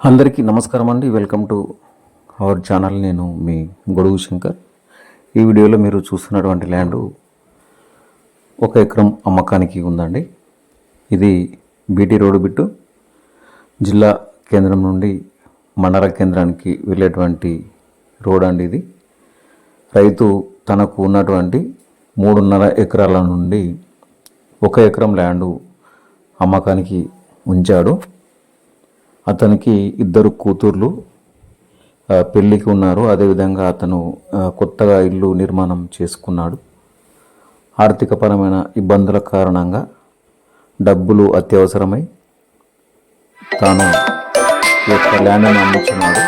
అందరికీ నమస్కారం అండి. వెల్కమ్ టు అవర్ ఛానల్ నేను మీ గొడుగు శంకర్. ఈ వీడియోలో మీరు చూస్తున్నటువంటి ల్యాండ్ ఒక ఎకరం అమ్మకానికి ఉందండి. ఇది బీటీ రోడ్డు బిట్టు జిల్లా కేంద్రం నుండి మండల కేంద్రానికి వెళ్ళేటువంటి రోడ్ అండి ఇది. రైతు తనకు ఉన్నటువంటి మూడున్నర ఎకరాల నుండి ఒక ఎకరం ల్యాండు అమ్మకానికి ఉంచాడు. అతనికి ఇద్దరు కూతుర్లు పెళ్ళికి ఉన్నారు. అదేవిధంగా అతను కొత్తగా ఇల్లు నిర్మాణం చేసుకున్నాడు. ఆర్థికపరమైన ఇబ్బందుల కారణంగా డబ్బులు అత్యవసరమై తాను ఈ యొక్క ల్యాండ్ను అమ్ముతున్నాడు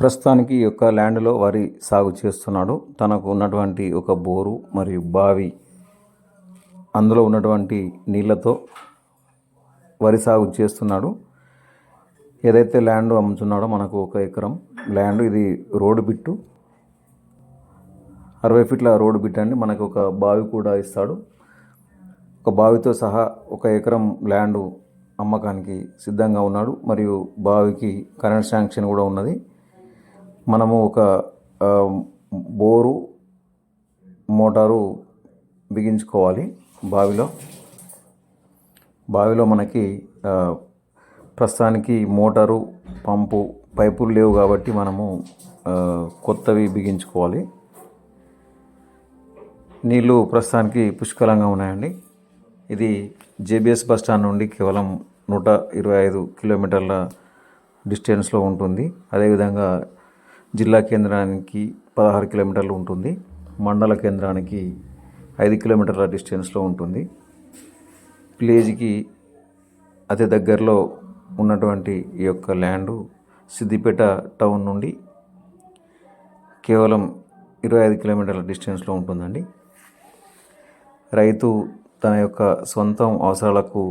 ప్రస్తుతానికి ఈ యొక్క ల్యాండ్లో వరి సాగు చేస్తున్నాడు. తనకు ఉన్నటువంటి ఒక బోరు మరియు బావి అందులో ఉన్నటువంటి నీళ్ళతో వరి సాగు చేస్తున్నాడు. ఏదైతే ల్యాండ్ అమ్ముతున్నాడో మనకు ఒక ఎకరం ల్యాండ్ ఇది రోడ్డు బిట్టు. అరవై ఫీట్ల రోడ్డు బిట్ అండి. మనకు ఒక బావి కూడా ఇస్తాడు. ఒక బావితో సహా ఒక ఎకరం ల్యాండ్ అమ్మకానికి సిద్ధంగా ఉన్నాడు. మరియు బావికి కరెంట్ శాంక్షన్ కూడా ఉన్నది. మనము ఒక బోరు మోటారు బిగించుకోవాలి బావిలో. బావిలో మనకి ప్రస్తుతానికి మోటారు పంపు పైపులు లేవు కాబట్టి మనము కొత్తవి బిగించుకోవాలి. నీళ్ళు ప్రస్తుతానికి పుష్కలంగా ఉన్నాయండి. ఇది జేబిఎస్ బస్ స్టాండ్ నుండి కేవలం నూట ఇరవై ఐదు కిలోమీటర్ల డిస్టెన్స్లో ఉంటుంది. అదేవిధంగా జిల్లా కేంద్రానికి పదహారు కిలోమీటర్లు ఉంటుంది. మండల కేంద్రానికి ఐదు కిలోమీటర్ల డిస్టెన్స్లో ఉంటుంది. విలేజ్కి అతి దగ్గరలో ఉన్నటువంటి ఈ యొక్క ల్యాండు సిద్దిపేట టౌన్ నుండి కేవలం ఇరవై ఐదు కిలోమీటర్ల డిస్టెన్స్లో ఉంటుందండి. రైతు తన యొక్క సొంతం అవసరాలకు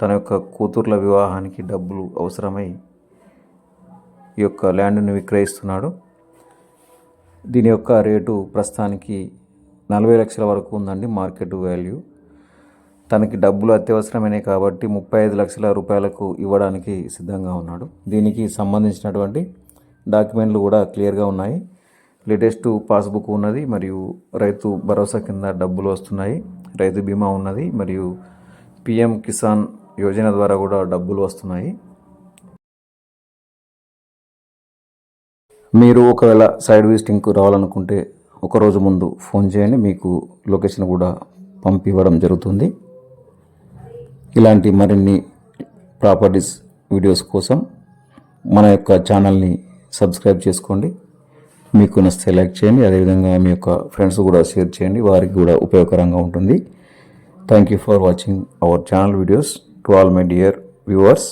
తన యొక్క కూతుర్ల వివాహానికి డబ్బులు అవసరమై ఈ యొక్క ల్యాండ్ని విక్రయిస్తున్నాడు. దీని యొక్క రేటు ప్రస్తుతానికి నలభై లక్షల వరకు ఉందండి మార్కెట్ వాల్యూ. తనకి డబ్బులు అత్యవసరమైనవి కాబట్టి ముప్పై ఐదు లక్షల రూపాయలకు ఇవ్వడానికి సిద్ధంగా ఉన్నాడు. దీనికి సంబంధించినటువంటి డాక్యుమెంట్లు కూడా క్లియర్గా ఉన్నాయి. లేటెస్ట్ పాస్బుక్ ఉన్నది మరియు రైతు భరోసా కింద డబ్బులు వస్తున్నాయి. రైతు బీమా ఉన్నది మరియు పిఎం కిసాన్ యోజన ద్వారా కూడా డబ్బులు వస్తున్నాయి. మీరు ఒకవేళ సైడ్ విజిటింగ్కు రావాలనుకుంటే ఒక రోజు ముందు ఫోన్ చేయండి. మీకు లొకేషన్ కూడా పంపివ్వడం జరుగుతుంది. ఇలాంటి మరిన్ని ప్రాపర్టీస్ వీడియోస్ కోసం మన యొక్క ఛానల్ని సబ్స్క్రైబ్ చేసుకోండి. మీకు నచ్చితే లైక్ చేయండి. అదేవిధంగా మీ యొక్క ఫ్రెండ్స్ కూడా షేర్ చేయండి. వారికి కూడా ఉపయోగకరంగా ఉంటుంది. Thank you for watching our channel videos to all my dear viewers